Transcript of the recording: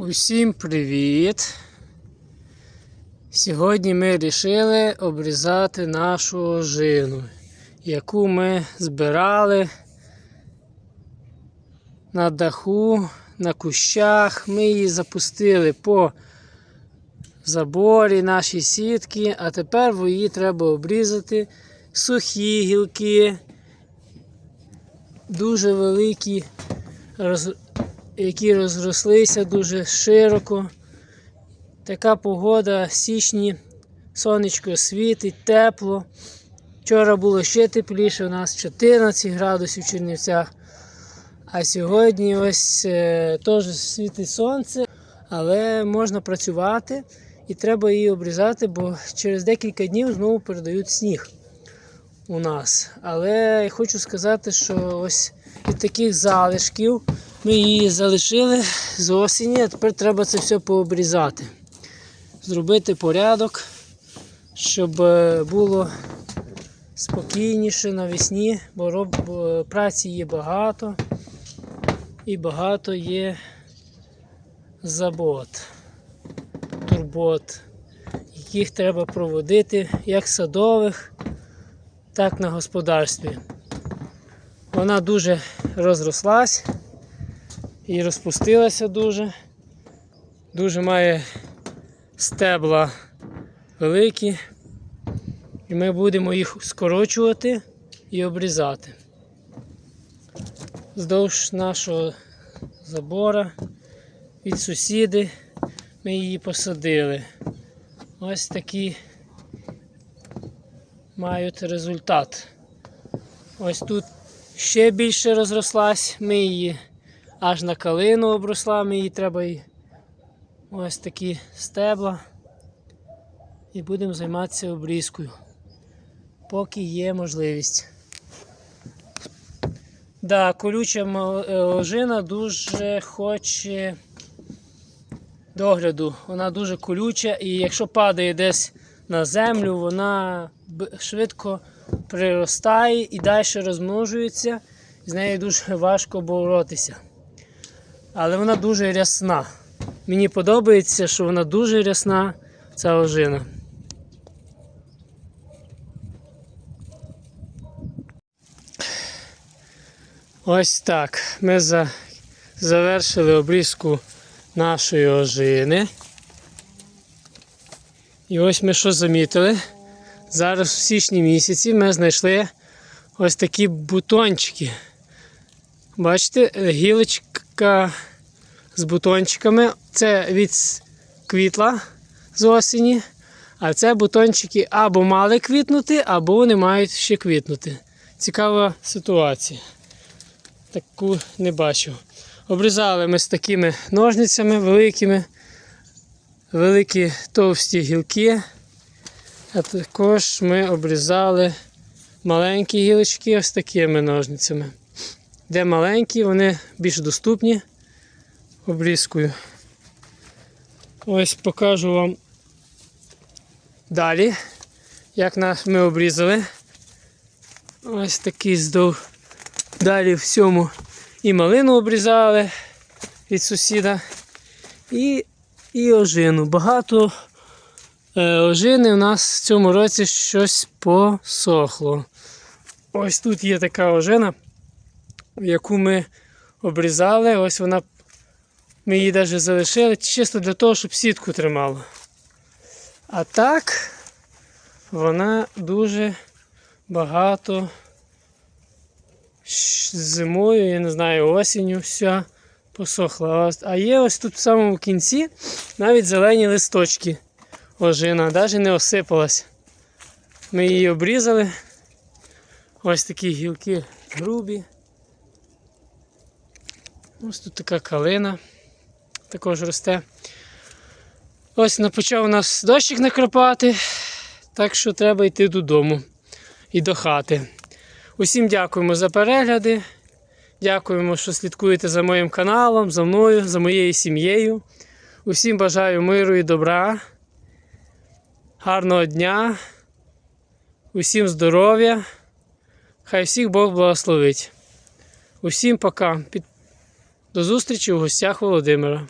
Усім привіт! Сьогодні ми вирішили обрізати нашу ожину, яку ми збирали на даху, на кущах. Ми її запустили по заборі нашій сітки, а тепер її треба обрізати. Сухі гілки, дуже великі, роз які розрослися дуже широко. Така погода в січні, сонечко світить, тепло. Вчора було ще тепліше, у нас 14 градусів в Чернівцях. А сьогодні ось е, теж світить сонце, але можна працювати і треба її обрізати, бо через декілька днів знову передають сніг у нас. Але я хочу сказати, що ось від таких залишків ми її залишили з осені, а тепер треба це все пообрізати. Зробити порядок, щоб е, було спокійніше навесні, бо роб... праці є багато і багато є забот, турбот, яких треба проводити як садових, так на господарстві. Вона дуже розрослась і розпустилася дуже. Дуже має стебла великі. І ми будемо їх скорочувати і обрізати. Вздовж нашого забора від сусіди ми її посадили. Ось такі мають результат. Ось тут ще більше розрослась, ми її аж на калину обросла, ми її треба і ось такі стебла. І будемо займатися обрізкою, поки є можливість. Да, колюча мо- е, дуже хоче догляду. Вона дуже колюча і якщо падає десь на землю, вона швидко приростає і далі розмножується. З нею дуже важко боротися. Але вона дуже рясна. Мені подобається, що вона дуже рясна, ця ожина. Ось так. Ми завершили обрізку нашої ожини. І ось ми що замітили. Зараз в січні місяці ми знайшли ось такі бутончики. Бачите, гілочка з бутончиками. Це від квітла з осені. А це бутончики або мали квітнути, або вони мають ще квітнути. Цікава ситуація. Таку не бачу. Обрізали ми з такими ножницями великими, великі товсті гілки. А також ми обрізали маленькі гілочки ось такими ножницями. Де маленькі, вони більш доступні обрізкою. Ось покажу вам далі, як нас ми обрізали. Ось такий здов. Далі всьому і малину обрізали від сусіда, і, і ожину. Багато е, ожини у нас в цьому році щось посохло. Ось тут є така ожина, яку ми обрізали. Ось вона, ми її навіть залишили чисто для того, щоб сітку тримала. А так вона дуже багато зимою, я не знаю, осінню вся посохла. А є ось тут в самому кінці навіть зелені листочки. Ожина, навіть не осипалась. Ми її обрізали. Ось такі гілки грубі. Ось тут така калина також росте. Ось почав у нас дощик накрапати, так що треба йти додому і до хати. Усім дякуємо за перегляди. Дякуємо, що слідкуєте за моїм каналом, за мною, за моєю сім'єю. Усім бажаю миру і добра, гарного дня, усім здоров'я. Хай всіх Бог благословить. Усім пока. До зустрічі у гостях Володимира.